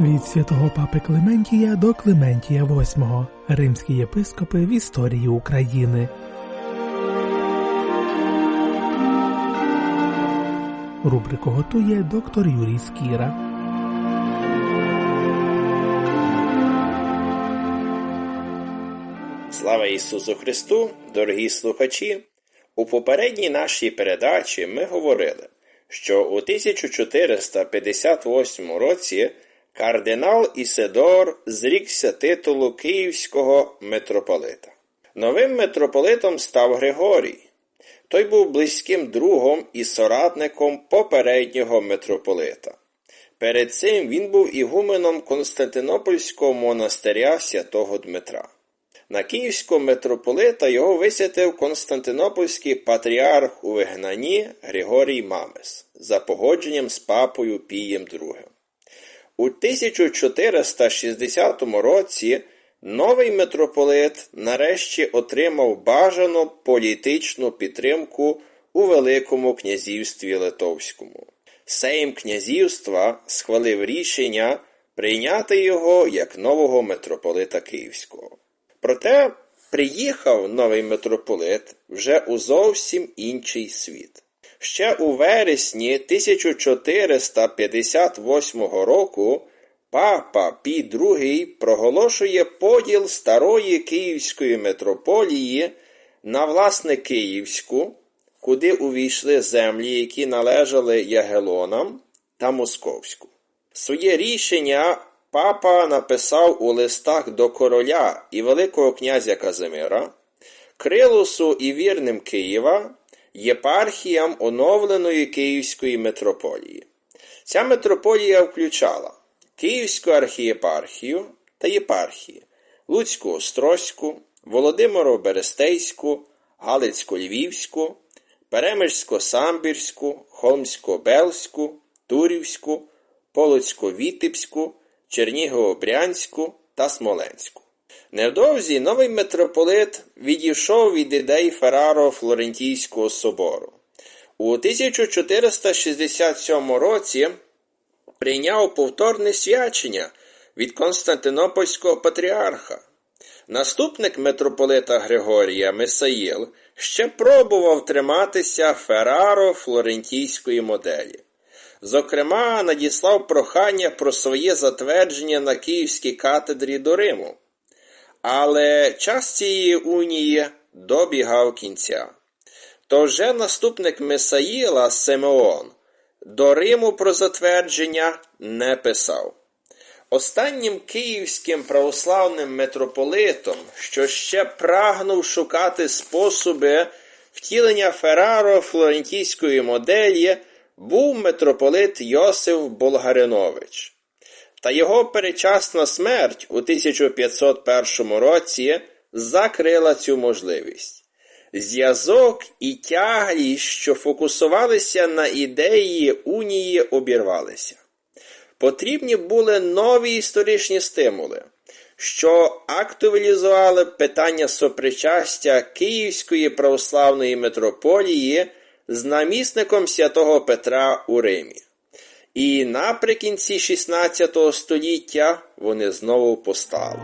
Від святого папи Клементія до Клементія VIII. Римські єпископи в історії України. Рубрику готує доктор Юрій Скіра. Слава Ісусу Христу, дорогі слухачі! У попередній нашій передачі ми говорили, що у 1458 році кардинал Ісидор зрікся титулу Київського митрополита. Новим митрополитом став Григорій. Той був близьким другом і соратником попереднього митрополита. Перед цим він був ігуменом Константинопольського монастиря святого Дмитра. На київського митрополита його висвятив Константинопольський патріарх у вигнанні Григорій Мамес за погодженням з папою Пієм II. У 1460 році новий митрополит нарешті отримав бажану політичну підтримку у Великому князівстві Литовському. Сейм князівства схвалив рішення прийняти його як нового митрополита Київського. Проте приїхав новий митрополит вже у зовсім інший світ. Ще у вересні 1458 року папа Пій II проголошує поділ старої Київської митрополії на власне Київську, куди увійшли землі, які належали Ягелонам та Московську. Своє рішення папа написав у листах до короля і Великого князя Казимира, Крилусу і вірним Києва, єпархіям оновленої Київської митрополії. Ця митрополія включала Київську архієпархію та єпархії, Луцьку Острозьку, Володимиро Берестейську, Галицько-Львівську, Перемишсько-Самбірську, Холмсько-Белську, Турівську, Полоцько-Вітебську, Чернігово-Брянську та Смоленську. Невдовзі новий митрополит відійшов від ідей Фераро Флорентійського собору. У 1467 році прийняв повторне свячення від Константинопольського патріарха. Наступник митрополита Григорія Месаїл ще пробував триматися Фераро Флорентійської моделі. Зокрема, надіслав прохання про своє затвердження на Київській катедрі до Риму. Але час цієї унії добігав кінця. То вже наступник Месаїла Симеон до Риму про затвердження не писав. Останнім київським православним митрополитом, що ще прагнув шукати способи втілення Фераро флорентійської моделі, був митрополит Йосиф Болгаринович. Та його перечасна смерть у 1501 році закрила цю можливість. Зв'язок і тяглість, що фокусувалися на ідеї унії, обірвалися. Потрібні були нові історичні стимули, що актуалізували питання сопричастя Київської православної митрополії з намісником святого Петра у Римі. І наприкінці XVI століття вони знову постали.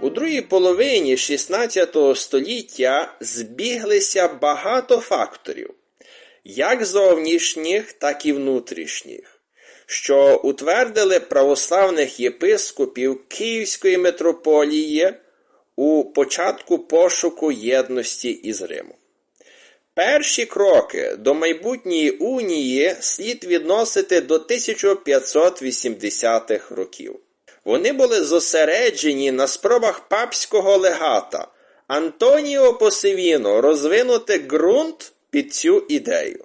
У другій половині XVI століття збіглися багато факторів, як зовнішніх, так і внутрішніх, що утвердили православних єпископів Київської митрополії у початку пошуку єдності із Римом. Перші кроки до майбутньої унії слід відносити до 1580-х років. Вони були зосереджені на спробах папського легата Антоніо Посевіно розвинути ґрунт під цю ідею.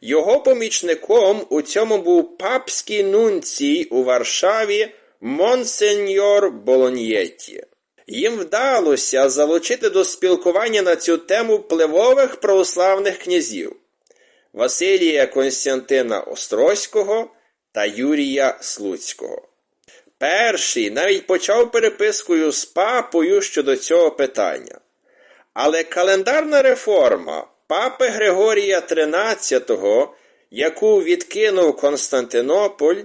Його помічником у цьому був папський нунцій у Варшаві Монсеньор Болоньєтті. Їм вдалося залучити до спілкування на цю тему впливових православних князів Василія Константина Острозького та Юрія Слуцького. перший навіть почав перепискою з папою щодо цього питання. Але календарна реформа папи Григорія XIII, яку відкинув Константинополь,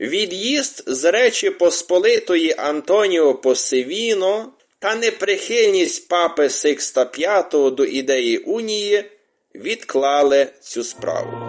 від'їзд з Речі Посполитої Антоніо Посивіно та неприхильність папи Сикста V до ідеї унії відклали цю справу.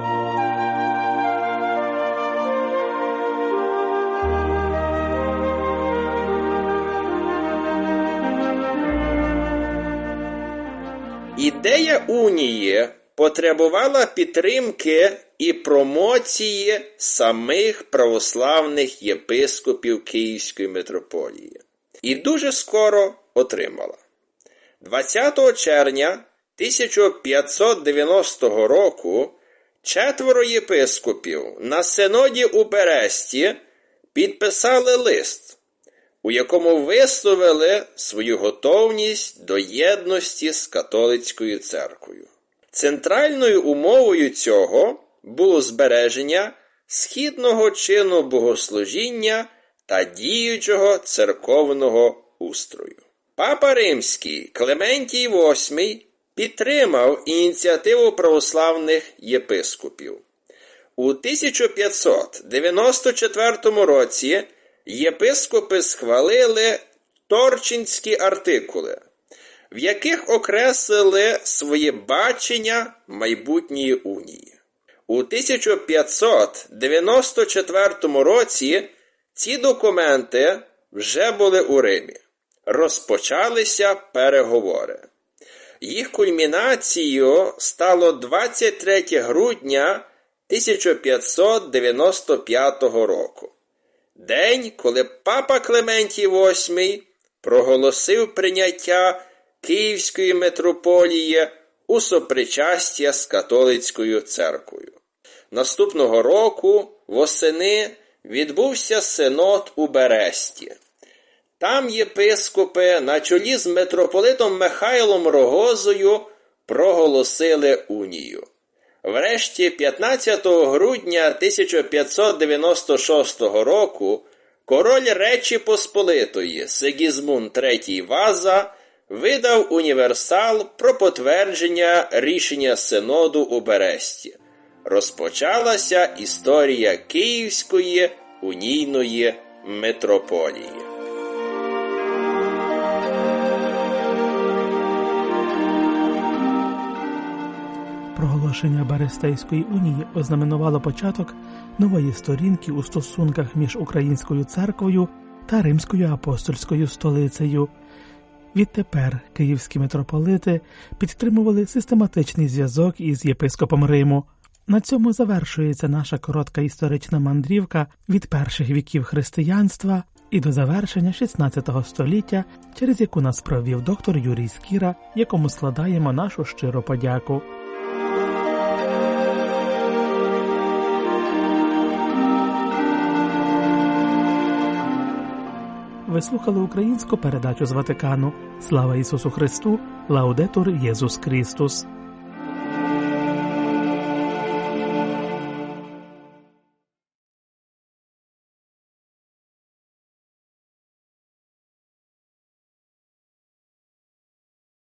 Унії потребувала підтримки і промоції самих православних єпископів Київської митрополії. І дуже скоро отримала. 20 червня 1590 року четверо єпископів на синоді у Бересті підписали лист, у якому висловили свою готовність до єдності з католицькою церквою. Центральною умовою цього було збереження східного чину богослужіння та діючого церковного устрою. Папа Римський Клементій VIII підтримав ініціативу православних єпископів. У 1594 році єпископи схвалили Торчинські артикули, в яких окреслили своє бачення майбутньої унії. У 1594 році ці документи вже були у Римі. Розпочалися переговори. Їх кульмінацією стало 23 грудня 1595 року. День, коли папа Клементій VIII проголосив прийняття Київської митрополії у сопричастя з католицькою церквою. Наступного року восени відбувся синод у Бересті. Там єпископи на чолі з митрополитом Михайлом Рогозою проголосили унію. Врешті, 15 грудня 1596 року, король Речі Посполитої Сигізмунд III Ваза видав універсал про потвердження рішення Синоду у Бересті. Розпочалася історія Київської унійної митрополії. Проголошення Берестейської унії ознаменувало початок нової сторінки у стосунках між українською церквою та римською апостольською столицею. Відтепер київські митрополити підтримували систематичний зв'язок із єпископом Риму. На цьому завершується наша коротка історична мандрівка від перших віків християнства і до завершення 16 століття, через яку нас провів доктор Юрій Скіра, якому складаємо нашу щиру подяку. Ви слухали українську передачу з Ватикану. Слава Ісусу Христу! Лаудетур Єсус Христос!